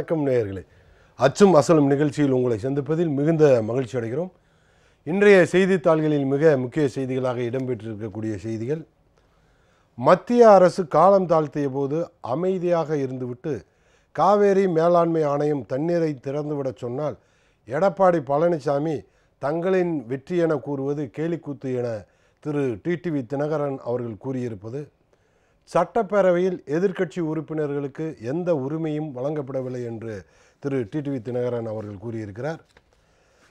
வணக்கம் நேயர்களே. அச்சும் அசலும் நிகழ்ச்சியில் உங்களை சந்திப்பதில் மிகுந்த மகிழ்ச்சி அடைகிறோம். இன்றைய செய்தித்தாள்களில் மிக முக்கிய செய்திகளாக இடம்பெற்றிருக்கக்கூடிய செய்திகள். மத்திய அரசு காலம் தாழ்த்திய போது அமைதியாக இருந்துவிட்டு காவேரி மேலாண்மை ஆணையம் தண்ணீரை திறந்துவிடச் சொன்னால் எடப்பாடி பழனிசாமி தங்களின் வெற்றி என கூறுவது கேலிக்கூத்து என திரு டிடிவி தினகரன் அவர்கள் கூறியிருப்பது. சட்டப்பேரவையில் எதிர்க்கட்சி உறுப்பினர்களுக்கு எந்த உரிமையும் வழங்கப்படவில்லை என்று திரு டிடிவி தினகரன் அவர்கள் கூறியிருக்கிறார்.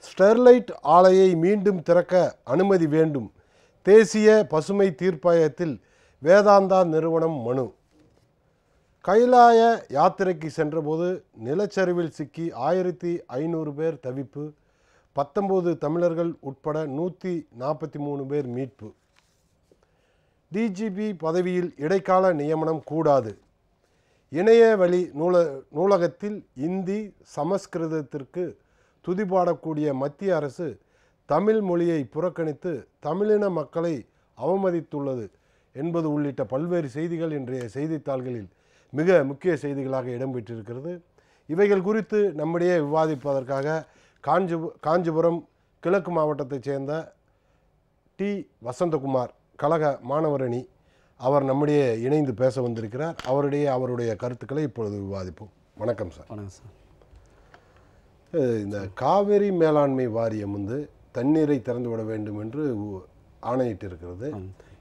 ஸ்டெர்லைட் ஆலையை மீண்டும் திறக்க அனுமதி வேண்டும். தேசிய பசுமை தீர்ப்பாயத்தில் வேதாந்தா நிறுவனம் மனு. கைலாய யாத்திரைக்கு சென்றபோது நிலச்சரிவில் சிக்கி ஆயிரத்தி ஐநூறு பேர் தவிப்பு பத்தொம்போது தமிழர்கள் உட்பட நூற்றி நாற்பத்தி மூணு பேர் மீட்பு. டிஜிபி பதவியில் இடைக்கால நியமனம் கூடாது. இணைய வழி நூல நூலகத்தில் இந்தி சமஸ்கிருதத்திற்கு துதிபாடக்கூடிய மத்திய அரசு தமிழ் மொழியை புறக்கணித்து தமிழின மக்களை அவமதித்துள்ளது என்பது உள்ளிட்ட பல்வேறு செய்திகள் இன்றைய செய்தித்தாள்களில் மிக முக்கிய செய்திகளாக இடம்பெற்றிருக்கிறது இவைகள் குறித்து நம்மிடையே விவாதிப்பதற்காக காஞ்சி காஞ்சிபுரம் கிழக்கு மாவட்டத்தைச் சேர்ந்த டி வசந்தகுமார் கழக மாணவரணி அவர் நம்முடைய இணைந்து பேச வந்திருக்கிறார். அவருடைய அவருடைய கருத்துக்களை இப்பொழுது விவாதிப்போம். வணக்கம் சார். வணக்கம் சார். இந்த காவிரி மேலாண்மை வாரியம் வந்து தண்ணீரை திறந்து விட வேண்டும் என்று உ- ஆணையிட்டிருக்கிறது.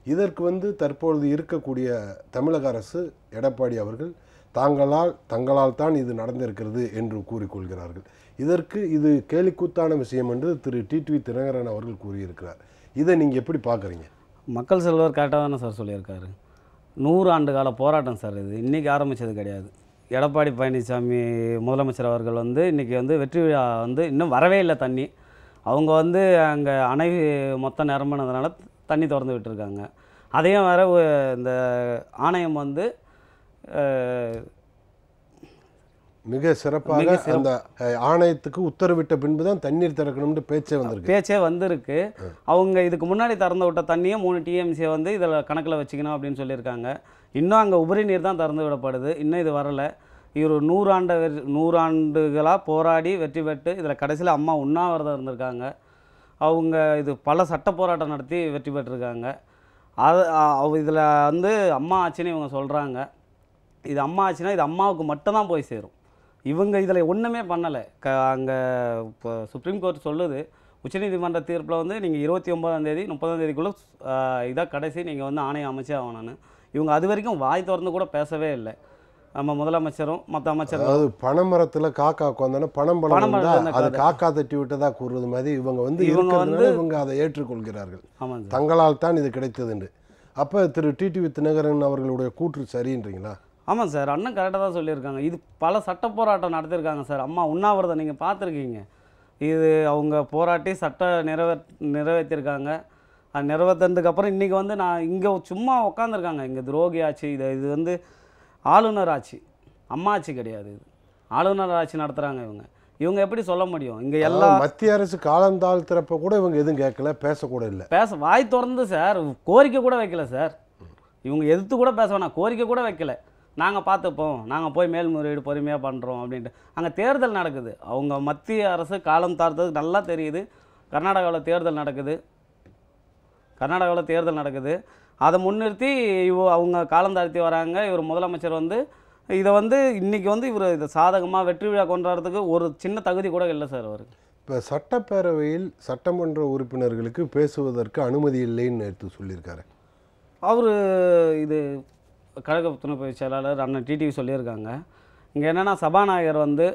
இதற்கு வந்து தற்பொழுது இருக்கக்கூடிய தமிழக அரசு எடப்பாடி அவர்கள் தாங்களால் தங்களால் தான் இது நடந்திருக்கிறது என்று கூறிக்கொள்கிறார்கள். இதற்கு இது கேலிக்கூத்தான விஷயம் என்று திரு டிடிவி தினகரன் அவர்கள் கூறியிருக்கிறார். இதை நீங்கள் எப்படி பார்க்குறீங்க? மக்கள் செல்வர் கரெக்டாக தானே சார் சொல்லியிருக்காரு. நூறு ஆண்டு கால போராட்டம் சார் இது. இன்றைக்கி ஆரம்பித்தது கிடையாது. எடப்பாடி பழனிசாமி முதலமைச்சர் அவர்கள் வந்து இன்றைக்கி வந்து வெற்றி விழா வந்து இன்னும் வரவே இல்லை தண்ணி. அவங்க வந்து அங்கே அணை மொத்தம் நிரம்பினதுனால தண்ணி திறந்து விட்டுருக்காங்க. அதையும் வேறு இந்த ஆணையம் வந்து மிக சிறப்பாக. அந்த ஆணையத்துக்கு உத்தரவிட்ட பின்பு தான் தண்ணீர் திறக்கணும்னு பேச்சே வந்திருக்கு. பேச்சே வந்திருக்கு. அவங்க இதுக்கு முன்னாடி திறந்து விட்ட தண்ணியை மூணு டிஎம்சியை வந்து இதில் கணக்கில் வச்சுக்கணும் அப்படின்னு சொல்லியிருக்காங்க. இன்னும் அங்கே உபரி நீர் தான் திறந்து விடப்படுது. இன்னும் இது வரலை. இவர் நூறாண்டு நூறாண்டுகளாக போராடி வெற்றி பெற்று இதில் கடைசியில் அம்மா உண்ணாவிரதம் இருந்திருக்காங்க. அவங்க இது பல சட்ட போராட்டம் நடத்தி வெற்றி பெற்றிருக்காங்க. அது இதில் வந்து அம்மா ஆச்சுன்னு இவங்க சொல்கிறாங்க இது அம்மா ஆச்சுன்னா இது அம்மாவுக்கு மட்டும்தான் போய் சேரும். இவங்க இதில் ஒன்றுமே பண்ணலை. க அங்கே இப்போ சுப்ரீம் கோர்ட் சொல்லுது உச்சநீதிமன்ற தீர்ப்பில் வந்து நீங்கள் இருபத்தி ஒன்பதாம் தேதி முப்பதாம் தேதிக்குள்ளே இதாக கடைசி நீங்கள் வந்து ஆணையம் அமைச்சே ஆகணும்னு. இவங்க அது வரைக்கும் வாய் திறந்து கூட பேசவே இல்லை. நம்ம முதலமைச்சரும் மற்ற அமைச்சரும் அதாவது பனைமரத்துல காக்கா உட்காந்தானே பணம் இருந்தா அது காக்கா. தட்டி விட்டதா கூறுறது மாதிரி இவங்க வந்து இவங்க வந்து- இவங்க அதை ஏற்றுக்கொள்கிறார்கள். தங்களால் தான் இது கிடைத்தது என்று அப்ப திரு டிடிவி தினகரன் அவர்களுடைய கூற்று சரின்றீங்களா? ஆமாம் சார் அண்ணன் கரெக்டாக தான் சொல்லியிருக்காங்க. இது பல சட்ட போராட்டம் நடத்தியிருக்காங்க சார். அம்மா உண்ணாவிரதம் நீங்கள் பார்த்துருக்கீங்க. இது அவங்க போராட்டி சட்ட நிறைவே நிறைவேற்றிருக்காங்க. அது நிறைவேற்றினதுக்கு அப்புறம் இன்றைக்கி வந்து நான் இங்கே சும்மா உட்காந்துருக்காங்க இங்கே துரோகி ஆட்சி இது இது வந்து ஆளுநர் ஆட்சி. அம்மா ஆட்சி கிடையாது இது. ஆளுநர் ஆட்சி நடத்துகிறாங்க இவங்க. இவங்க எப்படி சொல்ல முடியும்? இங்கே எல்லா அதாவது மத்திய அரசு காலம் தாழ்த்துறப்ப கூட இவங்க எதுவும் கேட்கல பேசக்கூட இல்லை. பேச வாய் திறந்து சார் கோரிக்கை கூட வைக்கல சார். இவங்க எதிர்த்து கூட பேச வேணாம். கோரிக்கை கூட வைக்கல. நாங்கள் பார்த்துப்போம். நாங்கள் போய் மேல்முறையீடு பொறுமையாக பண்ணுறோம் அப்படின்ட்டு. அங்கே தேர்தல் நடக்குது. அவங்க மத்திய அரசு காலம் தாழ்த்தது நல்லா தெரியுது. கர்நாடகாவில் தேர்தல் நடக்குது. கர்நாடகாவில் தேர்தல் நடக்குது. அதை முன்னிறுத்தி இவ அவங்க காலம் தாழ்த்தி வராங்க. இவர் முதலமைச்சர் வந்து இதை வந்து இன்றைக்கி வந்து இவர் இதை சாதகமாக வெற்றி விழா கொண்டாடுறதுக்கு ஒரு சின்ன தகுதி கூட இல்லை சார் அவருக்கு. இப்போ சட்டப்பேரவையில் சட்டமன்ற உறுப்பினர்களுக்கு பேசுவதற்கு அனுமதி இல்லைன்னு எடுத்து சொல்லியிருக்காரு. அவர் இது கழக துணை பொதுச் செயலாளர் அண்ணன் டிடிவி சொல்லியிருக்காங்க. இங்கே என்னென்னா சபாநாயகர் வந்து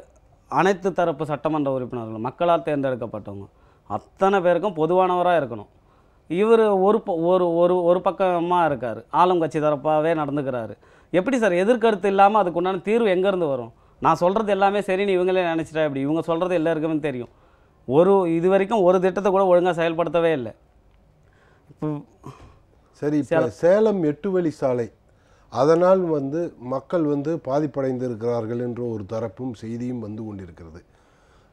அனைத்து தரப்பு சட்டமன்ற உறுப்பினர்கள் மக்களால் தேர்ந்தெடுக்கப்பட்டவங்க. அத்தனை பேருக்கும் பொதுவானவராக இருக்கணும். இவர் ஒரு ஒரு ஒரு ஒரு பக்கமாக இருக்கார். ஆளும் கட்சி தரப்பாகவே நடந்துக்கிறாரு. எப்படி சார் எதிர்கருத்து இல்லாமல் அதுக்கு உண்டான தீர்வு எங்கேருந்து வரும்? நான் சொல்கிறது எல்லாமே சரின்னு இவங்களே நினச்சிட்டா இப்படி இவங்க சொல்கிறது எல்லாருக்குமே தெரியும். ஒரு இது வரைக்கும் ஒரு திட்டத்தை கூட ஒழுங்காக செயல்படுத்தவே இல்லை. இப்போ சரி சேலம் எட்டு வழி சாலை. அதனால் வந்து மக்கள் வந்து பாதிப்படைந்திருக்கிறார்கள் என்ற ஒரு தரப்பும் செய்தியும் வந்து கொண்டிருக்கிறது.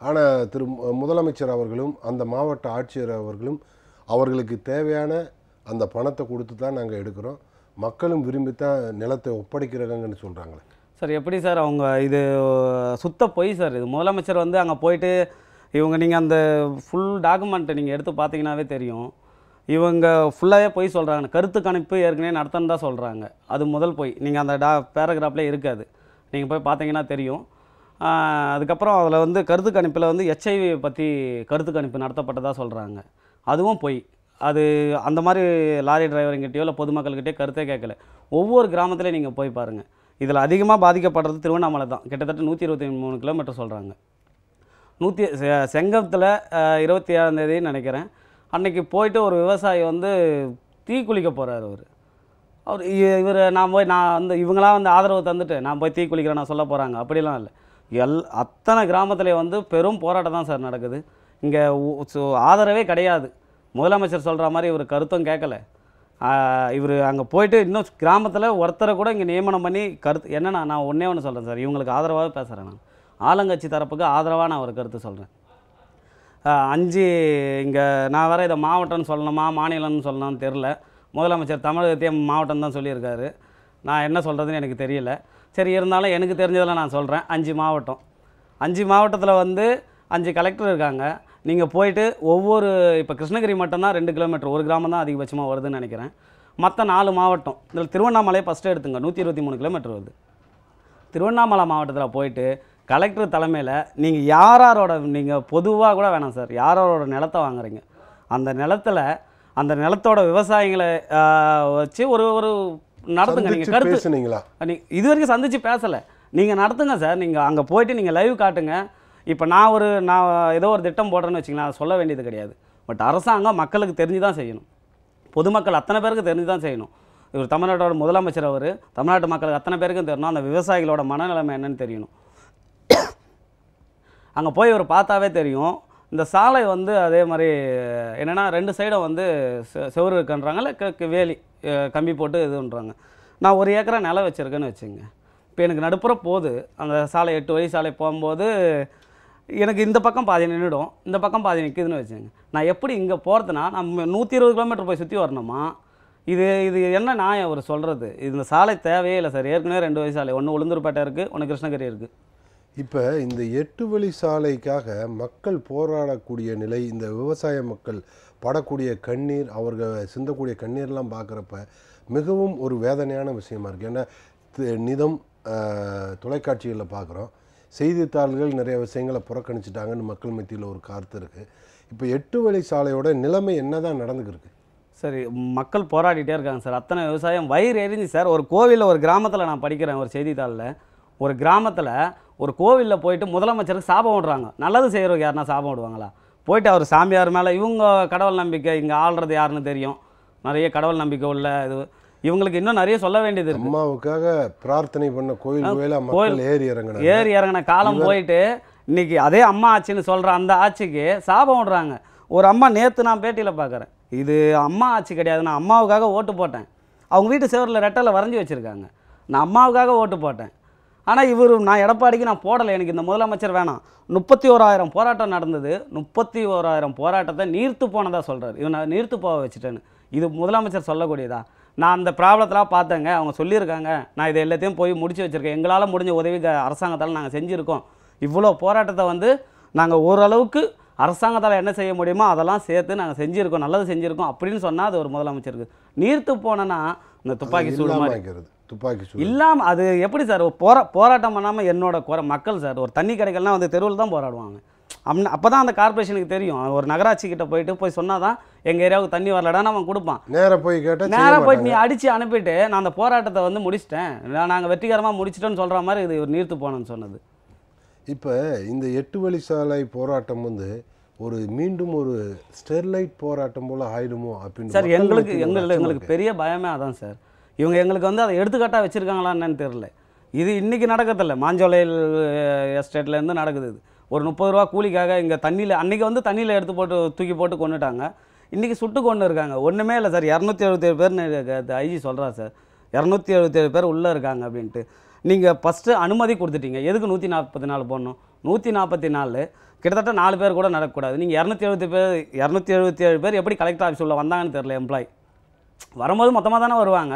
ஆனால் திரு முதலமைச்சர் அவர்களும் அந்த மாவட்ட ஆட்சியர் அவர்களும் அவர்களுக்கு தேவையான அந்த பணத்தை கொடுத்து தான் நாங்கள் எடுக்கிறோம். மக்களும் விரும்பித்தான் நிலத்தை ஒப்படைக்கிறாங்கன்னு சொல்கிறாங்களே சார் எப்படி சார் அவங்க இது சுத்த பொய் சார் இது? முதலமைச்சர் வந்து அங்கே போயிட்டு இவங்க நீங்கள் அந்த ஃபுல் டாக்குமெண்ட்டை நீங்கள் எடுத்து பார்த்தீங்கன்னாவே தெரியும். இவங்க ஃபுல்லாகவே போய் சொல்கிறாங்க கருத்து கணிப்பு ஏற்கனவே நடத்தன்னு தான் சொல்கிறாங்க அது முதல் பொய். நீங்கள் அந்த டா பேராகிராஃப்லேயே இருக்காது. நீங்கள் போய் பார்த்தீங்கன்னா தெரியும். அதுக்கப்புறம் அதில் வந்து கருத்து கணிப்பில் வந்து எச்ஐவி பற்றி கருத்து கணிப்பு நடத்தப்பட்டதாக சொல்கிறாங்க அதுவும் பொய். அது அந்த மாதிரி லாரி டிரைவருங்கிட்டயோ இல்லை பொதுமக்கள்கிட்டயோ கருத்தே கேட்கல. ஒவ்வொரு கிராமத்துலேயும் நீங்கள் போய் பாருங்கள் இதில் அதிகமாக பாதிக்கப்படுறது திருவண்ணாமலை தான். கிட்டத்தட்ட நூற்றி இருபத்தி மூணு கிலோமீட்டர் சொல்கிறாங்க நூற்றி செங்கத்தில் இருபத்தி ஏழாம் தேதின்னு நினைக்கிறேன். அன்னைக்கு போயிட்டு ஒரு விவசாயி வந்து தீ குளிக்க போகிறார் அவர். அவர் இவர் நான் போய் நான் வந்து இவங்களாம் வந்து ஆதரவு தந்துட்டு நான் போய் தீ குளிக்கிறேன் நான் சொல்ல போகிறாங்க அப்படிலாம் இல்லை. எல் அத்தனை கிராமத்தில் வந்து பெரும் போராட்டம் தான் சார் நடக்குது. இங்கே ஆதரவே கிடையாது. முதலமைச்சர் சொல்கிற மாதிரி இவர் கருத்தும் கேட்கல. இவர் அங்கே போயிட்டு இன்னும் கிராமத்தில் ஒருத்தரை கூட இங்கே நியமனம் பண்ணி கருத்து என்னென்னா நான் ஒன்றே ஒன்று சொல்கிறேன் சார். இவங்களுக்கு ஆதரவாக பேசுகிறேன் நான். ஆளுங்கட்சி தரப்புக்கு ஆதரவாக நான் ஒரு கருத்து சொல்கிறேன் அஞ்சு இங்கே நான் வேறு இதை மாவட்டம்னு சொல்லணுமா மாநிலம்னு சொல்லணும்னு தெரில முதலமைச்சர் தமிழகத்தையே மாவட்டம் தான் சொல்லியிருக்காரு. நான் என்ன சொல்கிறதுன்னு எனக்கு தெரியல. சரி இருந்தாலும் எனக்கு தெரிஞ்சதில் நான் சொல்கிறேன் அஞ்சு மாவட்டம். அஞ்சு மாவட்டத்தில் வந்து அஞ்சு கலெக்டர் இருக்காங்க. நீங்கள் போயிட்டு ஒவ்வொரு இப்போ கிருஷ்ணகிரி மட்டும்தான் ரெண்டு கிலோமீட்டர். ஒரு கிராமம் தான் அதிகபட்சமாக வருதுன்னு நினைக்கிறேன். மற்ற நாலு மாவட்டம் இதில் திருவண்ணாமலை ஃபஸ்ட்டு எடுத்துங்க. நூற்றி இருபத்தி மூணு கிலோமீட்டர் வருது. திருவண்ணாமலை மாவட்டத்தில் போயிட்டு கலெக்டர் தலைமையில் நீங்கள் யாராரோட நீங்கள் பொதுவாக கூட வேணாம் சார். யாரோட நிலத்தை வாங்குறீங்க? அந்த நிலத்தில் அந்த நிலத்தோட விவசாயிகளை வச்சு ஒரு ஒரு நடத்துங்க. நீங்கள் கருத்து இது வரைக்கும் சந்திச்சு பேசலை. நீங்கள் நடத்துங்க சார். நீங்கள் அங்கே போயிட்டு நீங்கள் லைவ் காட்டுங்க. இப்போ நான் ஒரு நான் ஏதோ ஒரு திட்டம் போடுறேன்னு வச்சுங்களேன் அதை சொல்ல வேண்டியது கிடையாது. பட் அரசாங்கம் மக்களுக்கு தெரிஞ்சு தான் செய்யணும். பொதுமக்கள் அத்தனை பேருக்கு தெரிஞ்சு தான் செய்யணும். இவர் தமிழ்நாட்டோட முதலமைச்சர் அவர். தமிழ்நாட்டு மக்களுக்கு அத்தனை பேருக்கும் தெரியணும் அந்த விவசாயிகளோட மனநிலைமை என்னன்னு தெரியணும். அங்கே போய் இவர் பார்த்தாவே தெரியும். இந்த சாலை வந்து அதே மாதிரி என்னென்னா ரெண்டு சைடும் வந்து செ- செவுரு இருக்குன்றாங்கல்ல வேலி கம்பி போட்டு இதுன்றாங்க. நான் ஒரு ஏக்கரா நிலம் வச்சுருக்கேன்னு வச்சுங்க இப்போ எனக்கு நடுப்புற போகுது. அந்த சாலை எட்டு வழி சாலை போகும்போது எனக்கு இந்த பக்கம் பாதி நின்றுடும் இந்த பக்கம் பாதி நிற்குதுன்னு வச்சுங்க நான் எப்படி இங்கே போகிறதுனா நம்ம நூற்றி இருபது கிலோமீட்டர் போய் சுற்றி வரணுமா? இது இது என்ன நான் அவர் சொல்கிறது இந்த சாலை தேவையே இல்லை சார். ஏற்கனவே ரெண்டு வழி சாலை ஒன்று உளுந்தூர்பேட்டை இருக்குது ஒன்று கிருஷ்ணகிரி இருக்குது இப்போ இந்த எட்டு வழி சாலைக்காக மக்கள் போராடக்கூடிய நிலை இந்த விவசாய மக்கள் படக்கூடிய கண்ணீர் அவர்கள் சிந்தக்கூடிய கண்ணீர்லாம் பார்க்குறப்ப மிகவும் ஒரு வேதனையான விஷயமா இருக்குது ஏன்னா நிதம் தொலைக்காட்சிகளில் பார்க்குறோம். செய்தித்தாள்கள் நிறைய விஷயங்களை புறக்கணிச்சிட்டாங்கன்னு மக்கள் மத்தியில் ஒரு கருத்து இருக்குது இப்போ எட்டு வழி சாலையோட நிலைமை என்னதான் நடந்துக்கிருக்கு சரி மக்கள் போராடிட்டே இருக்காங்க சார். அத்தனை விவசாயம் வயிறு எரிஞ்சு சார். ஒரு கோவிலில் ஒரு கிராமத்தில் நான் படிக்கிறேன் ஒரு செய்தித்தாளில். ஒரு கிராமத்தில் ஒரு கோவிலில் போயிட்டு முதலமைச்சருக்கு சாபம் விடுறாங்க நல்லது செய்கிறவங்க யாருன்னா சாபம் விடுவாங்களா போயிட்டு அவர் சாமியார் மேலே இவங்க கடவுள் நம்பிக்கை இங்கே ஆள்றது யாருன்னு தெரியும். நிறைய கடவுள் நம்பிக்கை உள்ள இது. இவங்களுக்கு இன்னும் நிறைய சொல்ல வேண்டியது இருக்கு. அம்மாவுக்காக பிரார்த்தனை பண்ண கோயில் கோயிலா ஏறி இறங்கினாங்க. ஏறி இறங்கின காலம் போயிட்டு இன்னைக்கு அதே அம்மா ஆட்சின்னு சொல்கிற அந்த ஆட்சிக்கு சாபம் விடுறாங்க ஒரு அம்மா நேற்று நான் பேட்டியில் பார்க்குறேன் இது அம்மா ஆட்சி கிடையாது. நான் அம்மாவுக்காக ஓட்டு போட்டேன். அவங்க வீட்டு செவரில் ரெட்டலை வரைஞ்சி வச்சுருக்காங்க. நான் அம்மாவுக்காக ஓட்டு போட்டேன். ஆனால் இவர் நான் எடப்பாடிக்கு நான் போடலை. எனக்கு இந்த முதலமைச்சர் வேணாம். முப்பத்தி ஓராயிரம் போராட்டம் நடந்தது. முப்பத்தி ஓராயிரம் போராட்டத்தை நீர்த்து போனதாக சொல்கிறார் இவன் நான் நீர்த்து போக வச்சுட்டேன்னு. இது முதலமைச்சர் சொல்லக்கூடியதா? நான் அந்த ப்ராப்ளத்தெலாம் பார்த்தேங்க. அவங்க சொல்லியிருக்காங்க. நான் இது எல்லாத்தையும் போய் முடிச்சு வச்சுருக்கேன். எங்களால் முடிஞ்ச உதவி அரசாங்கத்தால் நாங்கள் செஞ்சுருக்கோம். இவ்வளோ போராட்டத்தை வந்து நாங்கள் ஓரளவுக்கு அரசாங்கத்தால் என்ன செய்ய முடியுமோ அதெல்லாம் சேர்த்து நாங்கள் செஞ்சுருக்கோம். நல்லது செஞ்சுருக்கோம். அப்படின்னு சொன்னால் அது ஒரு முதலமைச்சருக்கு. நீர்த்து போனேன்னா இந்த துப்பாக்கி சூடு மாதிரி. துப்பாக்கி இல்லாமல் அது எப்படி சார் போரா போராட்டம் பண்ணாமல் என்னோட குறை மக்கள் சார் ஒரு தண்ணி கிடைக்கலனா வந்து தெருவில் தான் போராடுவாங்க. அப் அப்போ தான் அந்த கார்ப்பரேஷனுக்கு தெரியும். ஒரு நகராட்சி கிட்ட போயிட்டு போய் சொன்னால் தான் எங்கள் ஏரியாவுக்கு தண்ணி வரலடான்னு அவன் கொடுப்பான். நேரா போய் கேட்டா செய்ய நேராக மாட்டாங்க. நீ அடித்து அனுப்பிட்டு நான் அந்த போராட்டத்தை வந்து முடிச்சிட்டேன். நாங்கள் வெற்றிகரமாக முடிச்சிட்டோன்னு சொல்கிற மாதிரி இது ஒரு நீர்த்து போனேன்னு சொன்னது. இப்போ இந்த எட்டு வழி சாலை போராட்டம் வந்து ஒரு மீண்டும் ஒரு ஸ்டெர்லைட் போராட்டம் போல ஆயிடுமோ அப்படின்னு சார் எங்களுக்கு எங்களுக்கு எங்களுக்கு. பெரிய பயமே அதான் சார். இவங்க எங்களுக்கு வந்து அதை எடுத்துக்காட்டாக வச்சுருக்காங்களா என்னன்னு தெரில இது இன்றைக்கி நடக்கிறதில்ல. மாஞ்சோலையில் எஸ்டேட்லேருந்து நடக்குது இது. ஒரு முப்பது ரூபா கூலிக்காக இங்கே தண்ணியில் அன்றைக்கி வந்து தண்ணியில் எடுத்து போட்டு தூக்கி போட்டு கொண்டுட்டாங்க இன்றைக்கி சுட்டு கொண்டு இருக்காங்க ஒன்றுமே இல்லை சார். இரநூத்தி எழுபத்தேழு பேர்னு ஐஜி சொல்கிறா சார். இரநூத்தி எழுபத்தேழு பேர் உள்ளே இருக்காங்க அப்படின்ட்டு. நீங்கள் ஃபஸ்ட்டு அனுமதி கொடுத்துட்டீங்க. எதுக்கு நூற்றி நாற்பத்தி நாலு போடணும்? நூற்றி நாற்பத்தி நாலு கிட்டத்தட்ட நாலு பேர் கூட நடக்கக்கூடாது. நீங்கள் இரநூத்தி எழுபத்தி பேர் இரநூத்தி எழுபத்தி ஏழு பேர் எப்படி கலெக்டர் ஆஃபீஸ் உள்ள வந்தாங்கன்னு தெரில எம்ப்ளாய் வரும்போது மொத்தமாக தானே வருவாங்க.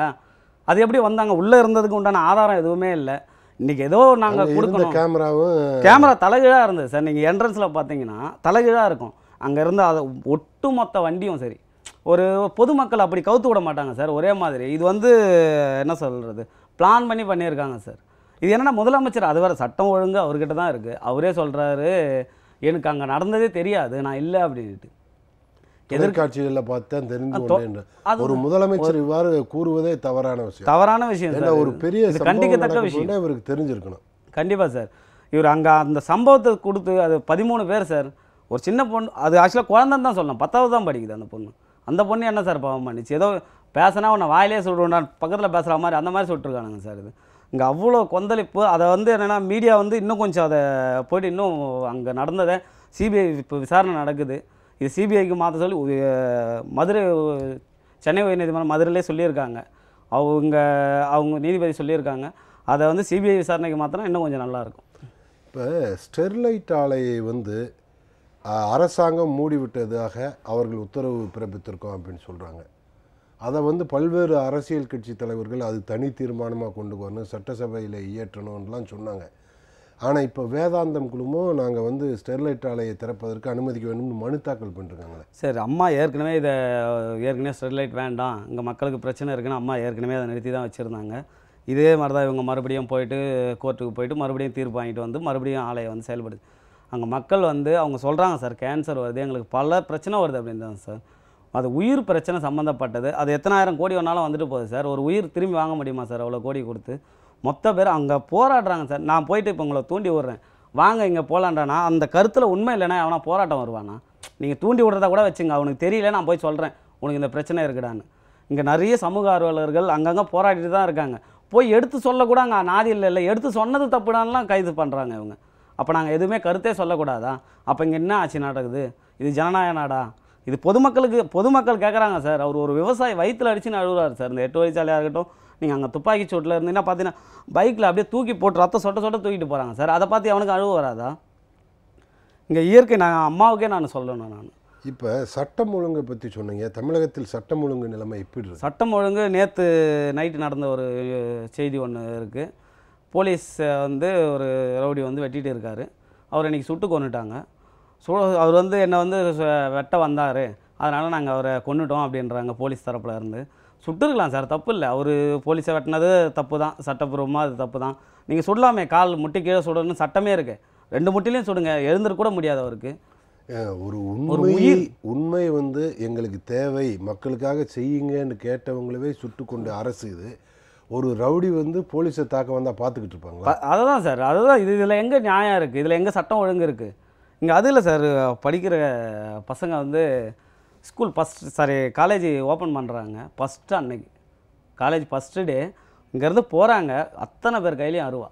அது எப்படி வந்தாங்க? உள்ளே இருந்ததுக்கு உண்டான ஆதாரம் எதுவுமே இல்லை. இன்னைக்கு ஏதோ நாங்கள் கொடுக்கணும். கேமராவும் கேமரா தலைகீழாக இருந்தது சார். நீங்கள் என்ட்ரன்ஸில் பார்த்தீங்கன்னா தலைகீழாக இருக்கும். அங்கே இருந்து அது ஒட்டுமொத்த வண்டியும் சரி. ஒரு பொதுமக்கள் அப்படி கவுத்து விட மாட்டாங்க சார். ஒரே மாதிரி. இது வந்து என்ன சொல்கிறது பிளான் பண்ணி பண்ணியிருக்காங்க சார். இது என்னன்னா முதலமைச்சர் அது வேறு சட்டம் ஒழுங்கு அவர்கிட்ட தான் இருக்குது அவரே சொல்கிறாரு எனக்கு அங்கே நடந்ததே தெரியாது. நான் இல்லை அப்படின்ட்டு எதிர்காட்சிகளில் பார்த்தேன் தெரிந்து தொ- கொண்டேன். அது ஒரு முதலமைச்சர் இவ்வாறு கூறுவதே தவறான விஷயம். தவறான விஷயம் ஒரு. பெரிய கண்டிக்கத்தக்க விஷயம். இவருக்கு தெரிஞ்சிருக்கணும். கண்டிப்பாக சார். இவர் அங்கே அந்த சம்பவத்தை கொடுத்து அது பதிமூணு பேர் சார். ஒரு சின்ன பொண்ணு அது ஆக்சுவலாக குழந்தைன்னு தான் சொல்லலாம். பத்தாவது தான் படிக்குது அந்த பொண்ணு. அந்த பொண்ணு என்ன சார் பாவம் பண்ணிச்சு? ஏதோ பேசினா உன்னை வாயிலே சொல்லுவேன் பக்கத்தில் பேசுகிற மாதிரி அந்த மாதிரி சுட்டுருக்கானுங்க சார் இது. இங்கே அவ்வளோ கொந்தளிப்பு. அதை வந்து என்னென்னா மீடியா வந்து இன்னும் கொஞ்சம் அதை போயிட்டு இன்னும் அங்கே நடந்ததை சிபிஐ இப்போ விசாரணை நடக்குது. இது சிபிஐக்கு மாற்ற சொல்லி மதுரை சென்னை சென்னை உயர்நீதிமன்றம் மதுரையிலே சொல்லியிருக்காங்க. அவங்க அவங்க நீதிபதி சொல்லியிருக்காங்க. அதை வந்து சிபிஐ விசாரணைக்கு மாற்றினா இன்னும் கொஞ்சம் நல்லாயிருக்கும் இப்போ ஸ்டெர்லைட் ஆலையை வந்து அரசாங்கம் மூடிவிட்டதாக அவர்கள் உத்தரவு பிறப்பித்திருக்கோம் அப்படின்னு சொல்கிறாங்க அதை வந்து பல்வேறு அரசியல் கட்சி தலைவர்கள் அது தனி தீர்மானமாக கொண்டு வரணும் சட்டசபையில் இயற்றணும்லாம் சொன்னாங்க. ஆனால் இப்போ வேதாந்தம் குழுமம் நாங்கள் வந்து ஸ்டெர்லைட் ஆலையை திறப்பதற்கு அனுமதிக்க வேணும்னு மனு தாக்கல் பண்ணிருக்காங்களே. சரி அம்மா ஏற்கனவே இதை ஏற்கனவே ஸ்டெர்லைட் வேண்டாம். இங்கே மக்களுக்கு பிரச்சனை இருக்குன்னு அம்மா ஏற்கனவே அதை நிறுத்தி தான் வச்சுருந்தாங்க. இதே மாதிரி தான் இவங்க மறுபடியும் போயிட்டு கோர்ட்டுக்கு போயிட்டு மறுபடியும் தீர்ப்பு வாங்கிட்டு வந்து மறுபடியும் ஆலையை வந்து செயல்படுது. அங்கே மக்கள் வந்து அவங்க சொல்கிறாங்க சார் கேன்சர் வருது எங்களுக்கு பல பிரச்சனை வருது அப்படின்றாங்க சார். அது உயிர் பிரச்சனை சம்மந்தப்பட்டது அது எத்தனாயிரம் கோடி வேணாலும் வந்துட்டு போகுது சார். ஒரு உயிர் திரும்பி வாங்க முடியுமா சார் அவ்வளோ கோடி கொடுத்து? மொத்த பேர் அங்கே போராடுறாங்க சார். நான் போயிட்டு இப்போ உங்களை தூண்டி விடுறேன். வாங்க இங்கே போகலான்றானா அந்த கருத்தில் உண்மை இல்லைனா அவனா போராட்டம் வருவானா? நீங்கள் தூண்டி விடுறதா கூட வச்சுங்க. அவனுக்கு தெரியல நான் போய் சொல்கிறேன் உனக்கு இந்த பிரச்சனை இருக்குடான்னு. இங்கே நிறைய சமூக ஆர்வலர்கள் அங்கங்கே போராடிட்டு தான் இருக்காங்க. போய் எடுத்து சொல்லக்கூட அங்கே நாதி இல்லை இல்லை. எடுத்து சொன்னது தப்புடான்லாம் கைது பண்ணுறாங்க இவங்க. அப்போ நாங்கள் எதுவுமே கருத்தே சொல்லக்கூடாதா? அப்போ இங்கே என்ன ஆட்சி நடக்குது? இது ஜனநாயக நாடா? இது பொதுமக்களுக்கு பொதுமக்கள் கேட்குறாங்க சார். அவர் ஒரு விவசாயி வயிற்றில் அடிச்சுன்னு அழுகுறாரு சார். இந்த எட்டு வயசாலையாக இருக்கட்டும் நீங்கள் அங்கே துப்பாக்கி சூட்டில் இருந்தீங்கன்னா பார்த்தீங்கன்னா பைக்கில் அப்படியே தூக்கி போட்டு ரத்தம் சொட்ட சொட்ட தூக்கிட்டு போகிறாங்க சார். அதை பார்த்து அவனுக்கு அழுவு வராதா? இங்கே இயற்கை நான் அம்மாவுக்கே நான் சொல்லணும் நான். இப்போ சட்டம் ஒழுங்கை பற்றி சொன்னீங்க. தமிழகத்தில் சட்டம் ஒழுங்கு நிலைமை எப்படி இருக்கு? சட்டம் ஒழுங்கு நேற்று நைட்டு நடந்த ஒரு செய்தி ஒன்று இருக்குது போலீஸ் வந்து ஒரு ரவுடி வந்து வெட்டிட்டு இருக்காரு. அவர் இன்னைக்கு சுட்டு கொன்னுட்டாங்க. சு அவர் வந்து என்னை வந்து வெட்ட வந்தார். அதனால் நாங்கள் அவரை கொன்னுட்டோம் அப்படின்றாங்க போலீஸ் தரப்பில் இருந்து. சுட்டுருக்கலாம் சார் தப்பு இல்லை அவர் போலீஸை வெட்டினது தப்பு தான் சட்டப்பூர்வமாக அது தப்பு தான் நீங்கள் சுடலாமே கால் முட்டி கீழே சுடணும்னு சட்டமே இருக்குது ரெண்டு முட்டிலையும் சுடுங்க எழுந்திருக்க கூட முடியாது அவருக்கு. ஒரு உண்மை. உண்மை வந்து எங்களுக்கு தேவை. மக்களுக்காக செய்யுங்கன்னு கேட்டவங்களவே சுட்டு கொண்டு அரசு இது. ஒரு ரவுடி வந்து போலீஸை தாக்க வந்தால் பார்த்துக்கிட்டு இருப்பாங்களா? அதை தான் சார் அதுதான் இது இதில் எங்கே நியாயம் இருக்குது இதில் எங்கே சட்டம் ஒழுங்கு இருக்குது இங்கே அது இல்லை சார் படிக்கிற பசங்க வந்து school first sorry college open பண்ணுறாங்க ஃபஸ்ட்டு அன்னைக்கு. காலேஜ் ஃபஸ்ட்டு டே இங்கேருந்து போகிறாங்க அத்தனை பேர் கையிலையும் அருவா.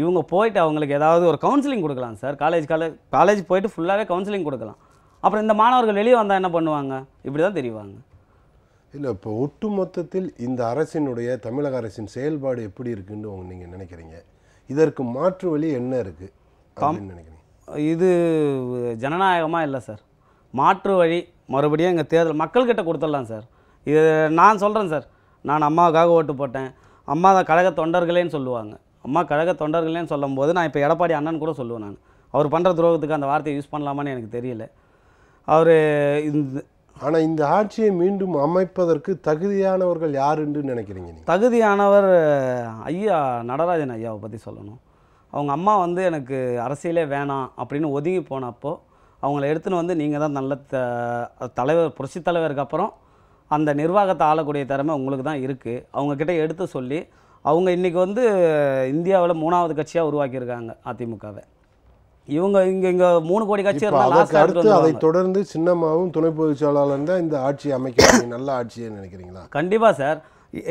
இவங்க போயிட்டு அவங்களுக்கு ஏதாவது ஒரு கவுன்சிலிங் கொடுக்கலாம் சார் காலேஜ் காலேஜ் காலேஜ் போயிட்டு ஃபுல்லாகவே கவுன்சிலிங் கொடுக்கலாம். அப்புறம் இந்த மாணவர்கள் வெளியே வந்தால் என்ன பண்ணுவாங்க? இப்படி தான் தெரிவாங்க. இல்லை இப்போ ஒட்டு மொத்தத்தில் இந்த அரசினுடைய தமிழக அரசின் செயல்பாடு எப்படி இருக்குன்னு நீங்கள் நினைக்கிறீங்க? இதற்கு மாற்று வழி என்ன இருக்குது நினைக்கிறீங்க. இது ஜனநாயகமாக இல்லை சார் மாற்று வழி மறுபடியும் எங்கள் தேர்தல் மக்கள்கிட்ட கொடுத்துடலாம் சார். இது நான் சொல்கிறேன் சார். நான் அம்மாவுக்காக ஓட்டு போட்டேன். அம்மா தான் கழக தொண்டர்களேன்னு சொல்லுவாங்க. அம்மா கழக தொண்டர்களேன்னு சொல்லும்போது நான் இப்போ எடப்பாடி அண்ணன் கூட சொல்லுவேன் நான். அவர் பண்ணுற துரோகத்துக்கு அந்த வார்த்தையை யூஸ் பண்ணலாமான்னு எனக்கு தெரியல. அவர் இந்த ஆனால் இந்த ஆட்சியை மீண்டும் அமைப்பதற்கு தகுதியானவர்கள் யாருன்னு நினைக்கிறீங்க நீங்கள் தகுதியானவர் ஐயா நடராஜன் ஐயாவை பற்றி சொல்லணும். அவங்க அம்மா வந்து எனக்கு அரசியலே வேணாம் அப்படின்னு ஒதுங்கி போனப்போ அவங்கள எடுத்துன்னு வந்து நீங்கள் தான் நல்ல த தலைவர் புரட்சி தலைவருக்கு அப்புறம் அந்த நிர்வாகத்தை ஆளக்கூடிய திறமை உங்களுக்கு தான் இருக்குது அவங்கக்கிட்ட எடுத்து சொல்லி அவங்க இன்றைக்கி வந்து இந்தியாவில் மூணாவது கட்சியாக உருவாக்கியிருக்காங்க அதிமுகவை. இவங்க இங்கே இங்கே மூணு கோடி கட்சி அடுத்து அதை தொடர்ந்து சின்னம்மாவும் துணை பொதுச் செயலாளர் தான் இந்த ஆட்சியை அமைக்க நல்ல ஆட்சியை நினைக்கிறீங்களா? கண்டிப்பாக சார்.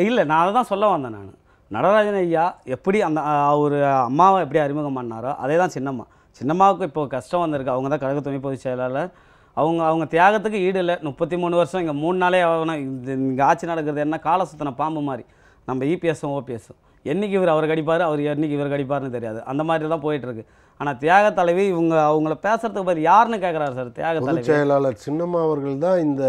இல்லை நான் அதை தான் சொல்ல வந்தேன் நான். நடராஜன் ஐயா எப்படி அந்த அவர் அம்மாவை எப்படி அறிமுகம் பண்ணாரோ அதே தான் சின்னம்மா. சின்னம்மாவுக்கு இப்போ கஷ்டம் வந்திருக்கு. அவங்க தான் கழக துணை பொதுச் செயலாளர். அவங்க அவங்க தியாகத்துக்கு ஈடு இல்லை. முப்பத்தி மூணு வருஷம் இங்கே மூணு நாளே ஆகணும் இங்கே ஆட்சி நடக்கிறது என்ன? கால சுத்தின பாம்பு மாதிரி. நம்ம இபிஎஸும் ஓபிஎஸும் என்னைக்கு இவர் அவர் கடிப்பார்? அவர் என்னைக்கு இவர் கடிப்பார்னு தெரியாது. அந்த மாதிரி தான் போயிட்டுருக்கு ஆனால் தியாக தலைவி இவங்க அவங்கள பேசுறதுக்கு பதில் யாருன்னு கேட்குறாரு சார்? தியாக தலைவி. செயலாளர் சின்னம்மா அவர்கள் தான் இந்த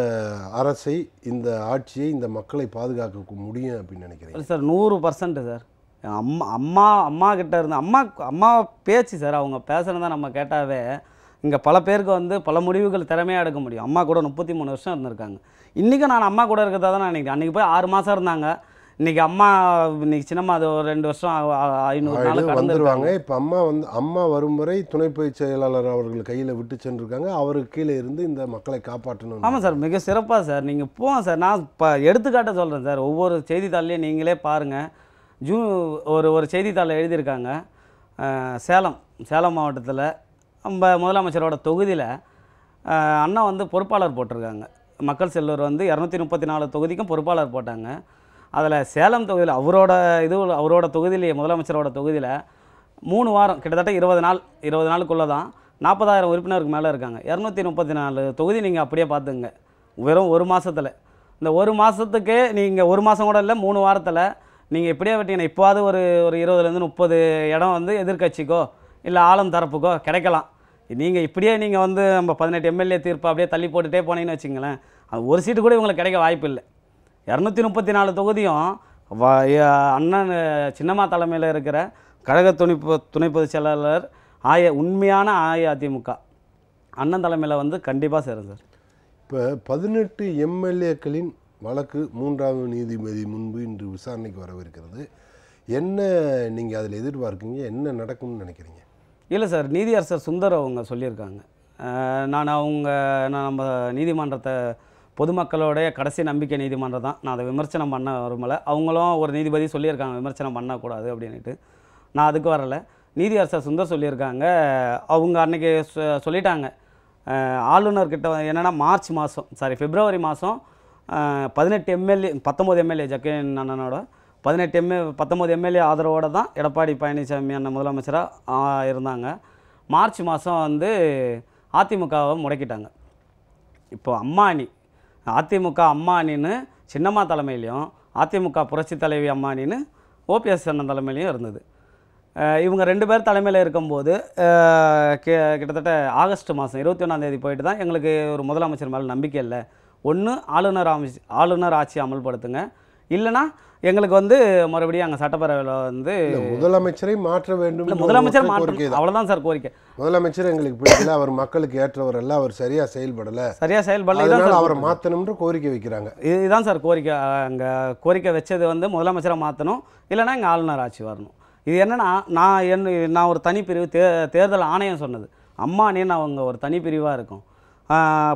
அரசை இந்த ஆட்சியை இந்த மக்களை பாதுகாக்க முடியும் அப்படின்னு நினைக்கிறீங்க சார் நூறு பர்சன்ட் சார். அம்மா அம்மா அம்மா கிட்ட இருந்து அம்மா அம்மா பேச்சு சார் அவங்க பேசுகிறத நம்ம கேட்டாவே இங்கே பல பேருக்கு வந்து பல முடிவுகள் திறமையாக எடுக்க முடியும். அம்மா கூட முப்பத்தி மூணு வருஷம் இருந்திருக்காங்க. இன்றைக்கும் நான் அம்மா கூட இருக்கிறதா தான் நான் நினைக்கிறேன். அன்றைக்கி போய் ஆறு மாதம் இருந்தாங்க. இன்றைக்கி அம்மா இன்றைக்கி சின்னம்மா அது ஒரு ரெண்டு வருஷம் ஐநூறு நாள் வந்துருவாங்க. இப்போ அம்மா வந்து அம்மா வரும் வரை துணை பொதுச் செயலாளர் அவர்கள் கையில் விட்டு சென்றிருக்காங்க. அவருக்கு கீழே இருந்து இந்த மக்களை காப்பாற்றணும். ஆமாம் சார் மிக சிறப்பாக சார் நீங்கள் போங்க சார் நான் இப்போ எடுத்துக்காட்ட சொல்கிறேன் சார் ஒவ்வொரு செய்தித்தாள்லையும் நீங்களே பாருங்கள் ஜூ ஒரு ஒரு செய்தித்தாளில் எழுதியிருக்காங்க. சேலம் சேலம் மாவட்டத்தில் நம்ம முதலமைச்சரோட தொகுதியில் அண்ணா வந்து பொறுப்பாளர் போட்டிருக்காங்க. மக்கள் செல்வர் வந்து இரநூத்தி முப்பத்தி நாலு தொகுதிக்கும் பொறுப்பாளர் போட்டாங்க. அதில் சேலம் தொகுதியில் அவரோட இது அவரோட தொகுதியிலேயே முதலமைச்சரோட தொகுதியில் மூணு வாரம் கிட்டத்தட்ட இருபது நாள் இருபது நாளுக்குள்ளே தான் நாற்பதாயிரம் உறுப்பினருக்கு மேலே இருக்காங்க. இரநூத்தி முப்பத்தி நாலு தொகுதி நீங்கள் அப்படியே பார்த்துங்க. வெறும் ஒரு மாதத்தில் இந்த ஒரு மாதத்துக்கே நீங்கள் ஒரு மாதம் கூட இல்லை மூணு வாரத்தில் நீங்கள் இப்படியே விட்டீங்கன்னா இப்போவாது ஒரு ஒரு இருபதுலேருந்து முப்பது இடம் வந்து எதிர்க்கட்சிக்கோ இல்லை ஆளும் தரப்புக்கோ கிடைக்கலாம். நீங்கள் இப்படியே நீங்கள் வந்து நம்ம பதினெட்டு எம்எல்ஏ தீர்ப்பு அப்படியே தள்ளி போட்டுட்டே போனீங்கன்னு வச்சுங்களேன் அது ஒரு சீட்டு கூட இவங்களுக்கு கிடைக்க வாய்ப்பு இல்லை. இரநூத்தி முப்பத்தி நாலு தொகுதியும் வ- அண்ணன் சின்னம்மா தலைமையில் இருக்கிற கழக துணை பொ- துணை பொதுச் செயலாளர் ஆய உண்மையான அஇஅதிமுக. அண்ணன் தலைமையில் வந்து கண்டிப்பாக சேரும் சார். இப்போ பதினெட்டு எம்எல்ஏக்களின் வழக்கு மூன்றாவது நீதிபதி முன்பு இன்று விசாரணைக்கு வரவிருக்கிறது. என்ன நீங்கள் அதில் எதிர்பார்க்குங்க? என்ன நடக்கும்னு நினைக்கிறீங்க? இல்லை சார் நீதியரசர் சுந்தர் அவங்க சொல்லியிருக்காங்க. நான் அவங்க நான் நம்ம நீதிமன்றத்தை பொதுமக்களோடைய கடைசி நம்பிக்கை நீதிமன்றம் தான். நான் அதை விமர்சனம் பண்ண வரும்பல. அவங்களும் ஒரு நீதிபதி சொல்லியிருக்காங்க விமர்சனம் பண்ணக்கூடாது அப்படின்ட்டு நான் அதுக்கு வரலை. நீதியரசர் சுந்தர் சொல்லியிருக்காங்க. அவங்க அன்றைக்கி சொல்லிட்டாங்க. ஆளுநர்கிட்ட என்னென்னா மார்ச் மாதம் சாரி பிப்ரவரி மாதம் பதினெட்டு எம்எல்ஏ பத்தொம்போது எம்எல்ஏ ஜக்கேன் அண்ணனோட பதினெட்டு எம்ஏ பத்தொம்போது எம்எல்ஏ ஆதரவோடு தான் எடப்பாடி பழனிசாமி அண்ணன் முதலமைச்சராக இருந்தாங்க. மார்ச் மாதம் வந்து அதிமுகவை முடக்கிட்டாங்க. இப்போ அம்மானி அதிமுக அம்மானின்னு சின்னம்மா தலைமையிலையும் அதிமுக புரட்சி தலைவி அம்மானின்னு ஓபிஎஸ் அண்ணன் தலைமையிலையும் இருந்தது. இவங்க ரெண்டு பேர் தலைமையில் இருக்கும்போது கிட்டத்தட்ட ஆகஸ்ட் மாதம் இருபத்தி ஒன்றாந்தேதி போயிட்டு தான் எங்களுக்கு ஒரு முதலமைச்சர் மேலே நம்பிக்கை இல்லை. ஒன்று ஆளுநர் அமைச்சு ஆளுநர் ஆட்சி அமல்படுத்துங்க. இல்லைன்னா எங்களுக்கு வந்து மறுபடியும் அங்கே சட்டப்பேரவையில் வந்து முதலமைச்சரை மாற்ற வேண்டும் முதலமைச்சர் தான். அவ்வளோதான் சார் கோரிக்கை. முதலமைச்சர் எங்களுக்கு பிடிக்கல அவர் மக்களுக்கு ஏற்றவர் அல்ல அவர் சரியா செயல்படல. சரியாக செயல்படல அவரை மாற்றணும்ன்ற கோரிக்கை வைக்கிறாங்க. இது- இதுதான் சார் கோரிக்கை அங்கே கோரிக்கை வச்சது வந்து முதலமைச்சரை மாற்றணும் இல்லைன்னா இங்கே ஆளுநர் ஆட்சி வரணும். இது என்னன்னா நான் என்ன நான் ஒரு தனிப்பிரிவு தே தேர்தல் ஆணையம் சொன்னது. அம்மானின்னு அவங்க ஒரு தனிப்பிரிவாக இருக்கும்.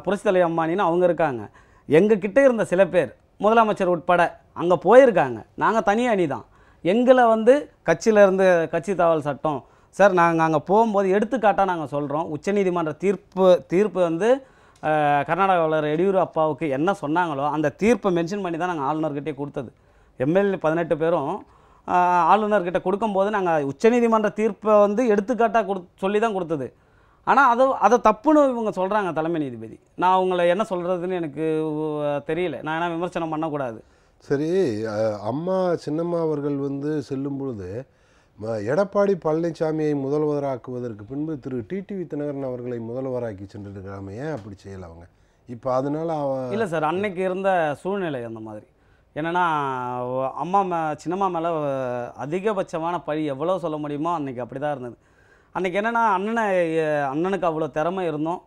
புரட்சித்தலை அம்மானின்னு அவங்க இருக்காங்க. எங்ககிட்ட இருந்த சில பேர் முதலமைச்சர் உட்பட அங்கே போயிருக்காங்க. நாங்கள் தனி அணி தான் எங்களை வந்து கட்சியிலேருந்து கட்சி தாவல் சட்டம் சார் நாங்கள் அங்கே போகும்போது எடுத்துக்காட்டாக நாங்கள் சொல்கிறோம் உச்சநீதிமன்ற தீர்ப்பு தீர்ப்பு வந்து அஹ், கர்நாடகாவில் எடியூரப்பாவுக்கு என்ன சொன்னாங்களோ அந்த தீர்ப்பை மென்ஷன் பண்ணி தான் நாங்கள் ஆளுநர்கிட்டே கொடுத்தது. எம்எல்ஏ பதினெட்டு பேரும் ஆளுநர்கிட்ட கொடுக்கும்போது நாங்கள் உச்சநீதிமன்ற தீர்ப்பை வந்து எடுத்துக்காட்டாக கொடு சொல்லி தான் கொடுத்தது. ஆனால் அதை அதை தப்புன்னு இவங்க சொல்கிறாங்க தலைமை நீதிபதி. நான் அவங்கள என்ன சொல்கிறதுன்னு எனக்கு தெரியல. நான் என்ன விமர்சனம் பண்ணக்கூடாது. சரி அம்மா சின்னம்மா அவர்கள் வந்து செல்லும் பொழுது எடப்பாடி பழனிசாமியை முதல்வராக்குவதற்கு பின்பு திரு. டிடிவி தினகரன் அவர்களை முதல்வராக்கி சென்றிருக்கிறாமே ஏன் அப்படி செய்யல அவங்க? இப்போ அதனால அவ இல்லை சார் அன்னைக்கு இருந்த சூழ்நிலை அந்த மாதிரி. என்னென்னா அம்மா மே சின்னம்மா மேலே அதிகபட்சமான பழி எவ்வளோ சொல்ல முடியுமோ அன்னைக்கு அப்படி தான் இருந்தது. அன்னைக்கு என்னென்னா அண்ணனை அண்ணனுக்கு அவ்வளோ திறமை இருந்தோம்.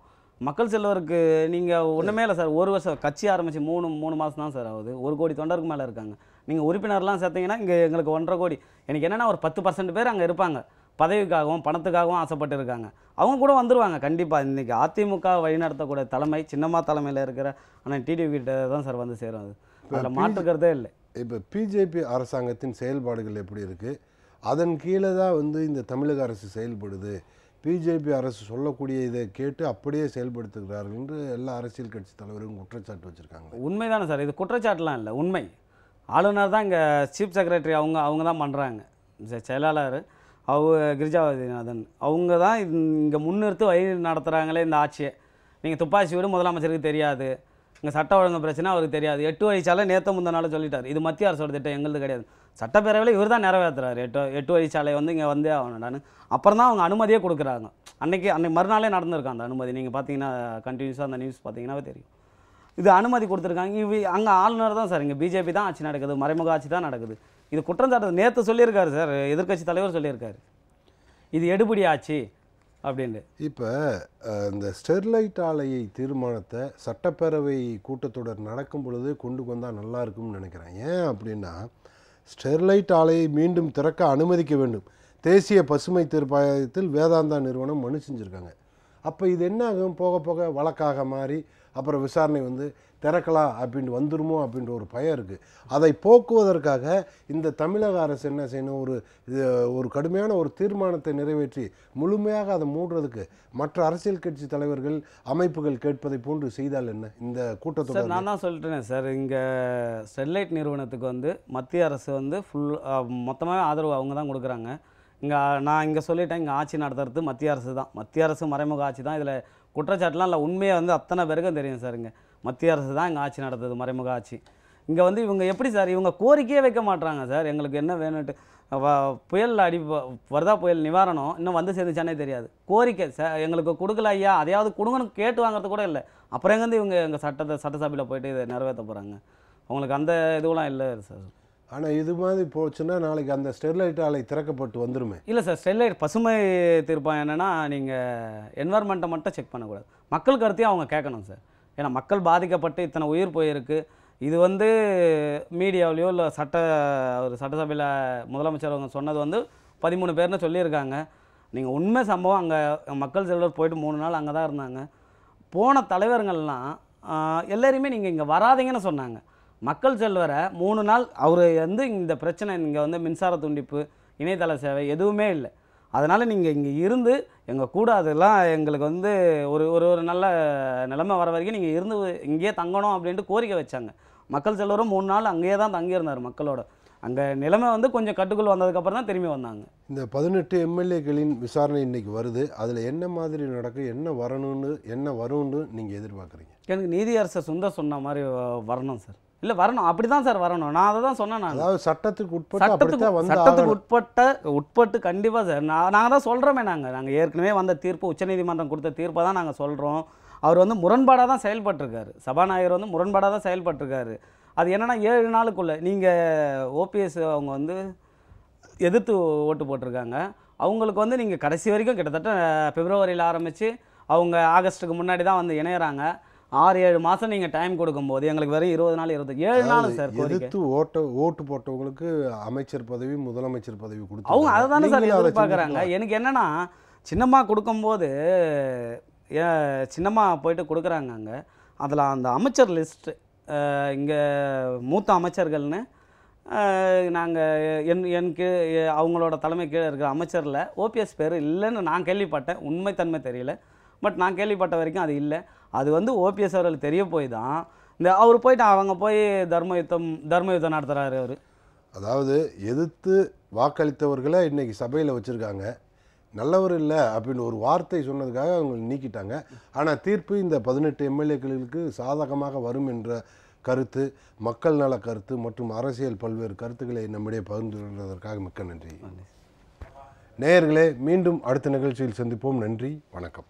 மக்கள் செல்வருக்கு நீங்கள் ஒன்றுமே இல்லை சார். ஒரு வருஷம் கட்சி ஆரம்பித்து மூணு மூணு மாதம் தான் சார் ஆகுது. ஒரு கோடி தொண்டருக்கு மேலே இருக்காங்க. நீங்கள் உறுப்பினர்லாம் சேர்த்தீங்கன்னா இங்கே எங்களுக்கு ஒன்றரை கோடி. எனக்கு என்னென்னா ஒரு பத்து பர்சன்ட் பேர் அங்கே இருப்பாங்க. பதவிக்காகவும் பணத்துக்காகவும் ஆசைப்பட்டு இருக்காங்க. அவங்க கூட வந்துருவாங்க. கண்டிப்பாக இன்றைக்கி அதிமுக வழிநடத்தக்கூடிய தலைமை சின்னம்மா தலைமையில் இருக்கிற ஆனால் டிடிவி கிட்ட தான் சார் வந்து சேரும் அது. அதில் மாற்றுக்கிறதே இல்லை. இப்போ பிஜேபி அரசாங்கத்தின் செயல்பாடுகள் எப்படி இருக்குது அதன் கீழே தான் வந்து இந்த தமிழக அரசு செயல்படுது. பிஜேபி அரசு சொல்லக்கூடிய இதை கேட்டு அப்படியே செயல்படுத்துகிறார்கள் என்று எல்லா அரசியல் கட்சி தலைவரும் குற்றச்சாட்டு வச்சுருக்காங்க. உண்மைதானே சார். இது குற்றச்சாட்டுலாம் இல்லை உண்மை. ஆளுநர் தான் இங்கே சீஃப் செக்ரட்டரி அவங்க அவங்க தான் பண்ணுறாங்க செயலாளர் அவ கிரிஜாவதிநாதன். அவங்க தான் இங்கே முன்னிறுத்து வழி நடத்துகிறாங்களே இந்த ஆட்சியை. நீங்கள் துப்பாக்கி வீடு முதலமைச்சருக்கு தெரியாது. இங்கே சட்ட ஒழுங்கு பிரச்சனை அவருக்கு தெரியாது. எட்டு வழிச்சாலை நேற்று முந்தின நாள் சொல்லிட்டார். இது மத்திய அரசோட திட்டம் எங்களுது கிடையாது. சட்டப்பேரவையில் இவர் தான் நிறைவேற்றுறாரு எட்டு எட்டு வழிச்சாலை வந்து இங்கே வந்தே ஆகணும்டான்னு. அப்புறம் தான் அவங்க அனுமதியே கொடுக்குறாங்க. அன்றைக்கி அன்னைக்கு மறுநாளே நடந்திருக்காங்க அந்த அனுமதி. நீங்கள் பார்த்தீங்கன்னா கண்டினியூஸாக அந்த நியூஸ் பார்த்தீங்கன்னாவே தெரியும். இது அனுமதி கொடுத்துருக்காங்க. இவ் அங்கே ஆளுநர் தான் சார் இங்கே. பிஜேபி தான் ஆட்சி நடக்குது. மறைமுக ஆட்சி தான் நடக்குது. இது குற்றஞ்சாட்டு நேற்று சொல்லியிருக்காரு சார். எதிர்க்கட்சி தலைவர் சொல்லியிருக்காரு. இது எடுபடி ஆச்சு அப்படின்ட்டு. இப்போ இந்த ஸ்டெர்லைட் ஆலையை தீர்மானத்தை சட்டப்பேரவை கூட்டத்தொடர் நடக்கும் பொழுது கொண்டு வந்தால் நல்லா இருக்கும்னு நினைக்கிறேன். ஏன் அப்படின்னா ஸ்டெர்லைட் ஆலையை மீண்டும் திறக்க அனுமதிக்க வேண்டும். தேசிய பசுமை தீர்ப்பாயத்தில் வேதாந்தா நிறுவனம் மனு செஞ்சுருக்காங்க. அப்போ இது என்ன ஆகும் போக போக வழக்காக மாறி அப்புறம் விசாரணை வந்து திறக்கலாம் அப்படின்ட்டு வந்துருமோ அப்படின்ற ஒரு பயம் இருக்குது அதை போக்குவதற்காக இந்த தமிழக அரசு என்ன செய்யணும்? ஒரு இது ஒரு கடுமையான ஒரு தீர்மானத்தை நிறைவேற்றி முழுமையாக அதை மூடுறதுக்கு மற்ற அரசியல் கட்சி தலைவர்கள் அமைப்புகள் கேட்பதை போன்று செய்தால் என்ன? இந்த கூட்டத்தில் கூட்டத்தொடர் நான் தான் சொல்லிட்டேன் சார். இங்கே ஸ்டெர்லைட் நிறுவனத்துக்கு வந்து மத்திய அரசு வந்து ஃபுல் மொத்தமாக ஆதரவு அவங்க தான் கொடுக்குறாங்க. இங்கே நான் இங்கே சொல்லிட்டேன் இங்கே ஆட்சி நடத்துறது மத்திய அரசு தான். மத்திய அரசு மறைமுக ஆட்சி தான். இதில் குற்றச்சாட்டுலாம் இல்லை உண்மையை வந்து அத்தனை பேருக்கும் தெரியும் சார் இங்கே. மத்திய அரசு தான் இங்கே ஆட்சி நடத்துது மறைமுக ஆட்சி. இங்கே வந்து இவங்க எப்படி சார் இவங்க கோரிக்கையே வைக்க மாட்றாங்க சார். எங்களுக்கு என்ன வேணும்ட்டு வ- புயல் அடி வர்தா புயல் நிவாரணம் இன்னும் வந்து சேர்ந்துச்சானே தெரியாது. கோரிக்கை சார் எங்களுக்கு கொடுக்கல ஐயா அதையாவது கொடுங்கன்னு கேட்டு வாங்குறது கூட இல்லை. அப்புறம் எங்கேருந்து இவங்க எங்கள் சட்டத்தை சட்டசபையில் போயிட்டு இதை நிறைவேற்ற போகிறாங்க அவங்களுக்கு அந்த இதுவெல்லாம் இல்லை சார். ஆனால் இது மாதிரி போச்சுன்னா நாளைக்கு அந்த ஸ்டெர்லைட் ஆலை திறக்கப்பட்டு வந்துருமே. இல்லை சார் ஸ்டெர்லைட் பசுமை தீர்ப்பம் என்னென்னா நீங்கள் என்வரன்மெண்ட்டை மட்டும் செக் பண்ணக்கூடாது. மக்கள் கருத்தையும் அவங்க கேட்கணும் சார். ஏன்னா மக்கள் பாதிக்கப்பட்டு இத்தனை உயிர் போயிருக்கு. இது வந்து மீடியாவிலையோ இல்லை சட்ட ஒரு சட்டசபையில் முதலமைச்சர் அவங்க சொன்னது வந்து பதிமூணு பேர்னு சொல்லியிருக்காங்க. நீங்கள் உண்மை சம்பவம் அங்கே மக்கள் செல்வர் போயிட்டு மூணு நாள் அங்கே தான் இருந்தாங்க. போன தலைவர்கள்லாம் எல்லோருமே நீங்கள் இங்கே வராதீங்கன்னு சொன்னாங்க. மக்கள் செல்வரை மூணு நாள் அவர் வந்து இந்த பிரச்சனை இங்கே வந்து மின்சார துண்டிப்பு இணையதள சேவை எதுவுமே இல்லை. அதனால் நீங்கள் இங்கே இருந்து எங்கள் கூட அதெல்லாம் எங்களுக்கு வந்து ஒரு ஒரு ஒரு நல்ல நிலைமை வர வரைக்கும் நீங்கள் இருந்து இங்கேயே தங்கணும் அப்படின்ட்டு கோரிக்கை வச்சாங்க. மக்கள் செல்வரும் மூணு நாள் அங்கேயே தான் தங்கியிருந்தார் மக்களோட. அங்கே நிலைமை வந்து கொஞ்சம் கட்டுக்குள் வந்ததுக்கப்புறம் தான் திரும்பி வந்தாங்க. இந்த பதினெட்டு எம்எல்ஏக்களின் விசாரணை இன்னைக்கு வருது. அதில் என்ன மாதிரி நடக்கும் என்ன வரணும்னு என்ன வரும்னு நீங்கள் எதிர்பார்க்குறீங்க? எனக்கு நீதியரசர் சுந்தர் சொன்ன மாதிரி வரணும் சார். இல்லை வரணும். அப்படி தான் சார் வரணும். நான் அதை தான் சொன்னேன் நான். அதாவது சட்டத்துக்கு உட்பட்டு சட்டத்துக்கு சட்டத்துக்கு. உட்பட்ட உட்பட்டு கண்டிப்பாக சார். நான் நாங்கள் தான் சொல்கிறோமே நாங்கள் நாங்கள் ஏற்கனவே வந்த தீர்ப்பு உச்சநீதிமன்றம் கொடுத்த தீர்ப்பை தான் நாங்கள் சொல்கிறோம் அவர் வந்து முரண்பாடாக தான் செயல்பட்டிருக்காரு. சபாநாயகர் வந்து முரண்பாடாக தான் செயல்பட்டிருக்காரு. அது என்னன்னா ஏழு நாளுக்குள்ளே நீங்கள் ஓபிஎஸ் அவங்க வந்து எதிர்த்து ஓட்டு போட்டிருக்காங்க. அவங்களுக்கு வந்து நீங்கள் கடைசி வரைக்கும் கிட்டத்தட்ட பிப்ரவரியில் ஆரம்பித்து அவங்க ஆகஸ்ட்டுக்கு முன்னாடி தான் வந்து இணையறாங்க. ஆறு ஏழு மாதம் நீங்கள் டைம் கொடுக்கும்போது எங்களுக்கு வெறும் இருபது நாள் இருபது ஏழு நாள் சார் எதிர்த்து ஓட்ட ஓட்டு போட்டவங்களுக்கு அமைச்சர் பதவி முதலமைச்சர் பதவி கொடுத்து அவங்க அதை தானே சார் எதிர்பார்க்குறாங்க. எனக்கு என்னன்னா சின்னம்மா கொடுக்கும்போது சின்னம்மா போயிட்டு கொடுக்குறாங்க அங்கே. அதில் அந்த அமைச்சர் லிஸ்ட்டு இங்கே மூத்த அமைச்சர்கள்னு நாங்கள் என் என் கீழ் எ- அவங்களோட தலைமை கீழே இருக்கிற அமைச்சரில் ஓபிஎஸ் பேர் இல்லைன்னு நான் கேள்விப்பட்டேன். உண்மைத்தன்மை தெரியல. பட் நான் கேள்விப்பட்ட வரைக்கும் அது இல்லை. அது வந்து ஓபிஎஸ் அவர்களுக்கு தெரிய போய் தான் இந்த அவர் போயிட்டு அவங்க போய் தர்ம யுத்தம் தர்ம யுத்தம் நடத்துகிறாரு அவர். அதாவது எதிர்த்து வாக்களித்தவர்களை இன்னைக்கு சபையில் வச்சுருக்காங்க. நல்லவர் இல்லை அப்படின்னு ஒரு வார்த்தை சொன்னதுக்காக அவங்க நீக்கிட்டாங்க. ஆனால் தீர்ப்பு இந்த பதினெட்டு எம்எல்ஏக்களுக்கு சாதகமாக வரும் என்ற கருத்து மக்கள் நல கருத்து மற்றும் அரசியல் பல்வேறு கருத்துக்களை நம்மிடையே பகிர்ந்து கொண்டதற்காக மிக்க நன்றி. நேயர்களே மீண்டும் அடுத்த நிகழ்ச்சியில் சந்திப்போம். நன்றி வணக்கம்.